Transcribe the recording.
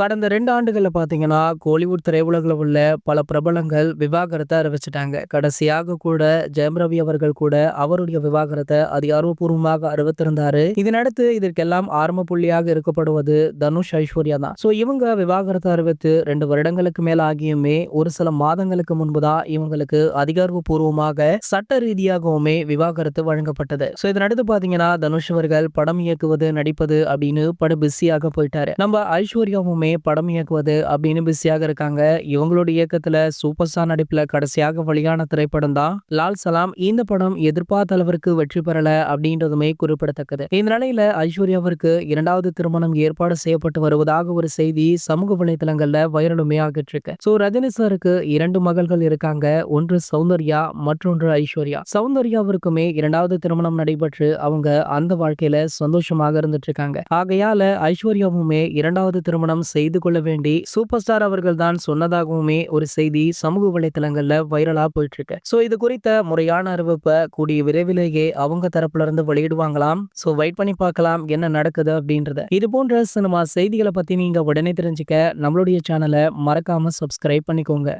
கடந்த ரெண்டு ஆண்டுகளில் பார்த்தீங்கன்னா கோலிவுட் திரையுலகில் உள்ள பல பிரபலங்கள் விவாகரத்தை அறிவிச்சிட்டாங்க. கடைசியாக கூட ஜெயம் ரவி அவர்கள் கூட அவருடைய விவாகரத்தை அதிகாரப்பூர்வமாக அறிவித்திருந்தாரு. இதனடுத்து இதற்கெல்லாம் ஆரம்ப புள்ளியாக இருக்கப்படுவது தனுஷ் ஐஸ்வர்யா தான். ஸோ இவங்க விவாகரத்தை அறிவித்து ரெண்டு வருடங்களுக்கு மேல ஆகியுமே ஒரு சில மாதங்களுக்கு முன்பு தான் இவங்களுக்கு அதிகாரப்பூர்வமாக சட்ட ரீதியாகவுமே விவாகரத்து வழங்கப்பட்டது. ஸோ இதனடுத்து பார்த்தீங்கன்னா தனுஷ் அவர்கள் படம் இயக்குவது நடிப்பது அப்படின்னு பட பிஸியாக போயிட்டாரு. நம்ம ஐஸ்வர்யாவுமே மட்டுமே படம் இயக்குவது அப்படின்னு பிஸியாக இருக்காங்க. இவங்களுடைய இயக்கத்துல சூப்பர் ஸ்டார் நடிப்புல கடைசியாக வெளியான திரைப்படம் தான் லால் சலாம். இந்த படம் எதிர்பார்த்த அளவிற்கு வெற்றி பெறல அப்படின்றதுமே குறிப்பிடத்தக்கது. இந்த நிலையில ஐஸ்வர்யாவிற்கு இரண்டாவது திருமணம் ஏற்பாடு செய்யப்பட்டு வருவதாக ஒரு செய்தி சமூக வலைதளங்கள்ல வைரலுமே ஆகிட்டு இருக்கு சோ ரஜினி சாருக்கு இரண்டு மகள்கள் இருக்காங்க. ஒன்று சௌந்தர்யா மற்றொன்று ஐஸ்வர்யா. சௌந்தர்யாவிற்குமே இரண்டாவது திருமணம் நடைபெற்று அவங்க அந்த வாழ்க்கையில சந்தோஷமாக இருந்துட்டு இருக்காங்க ஆகையால ஐஸ்வர்யாவுமே இரண்டாவது திருமணம் செய்ய செய்து கொள்ள வேண்டி சூப்பர் ஸ்டார் அவர்கள் தான் சொன்னதாகவுமே ஒரு செய்தி சமூக வலைத்தளங்கள்ல வைரலா போயிட்டு இருக்கு சோ இது குறித்த முறையான அறிவிப்பை கூடிய விரைவிலேயே அவங்க தரப்புல இருந்து வெளியிடுவாங்களாம். சோ வெயிட் பண்ணி பார்க்கலாம் என்ன நடக்குது அப்படின்றத. இது போன்ற சினிமா செய்திகளை பத்தி நீங்க உடனே தெரிஞ்சுக்க நம்மளுடைய சேனலை மறக்காம சப்ஸ்கிரைப் பண்ணிக்கோங்க.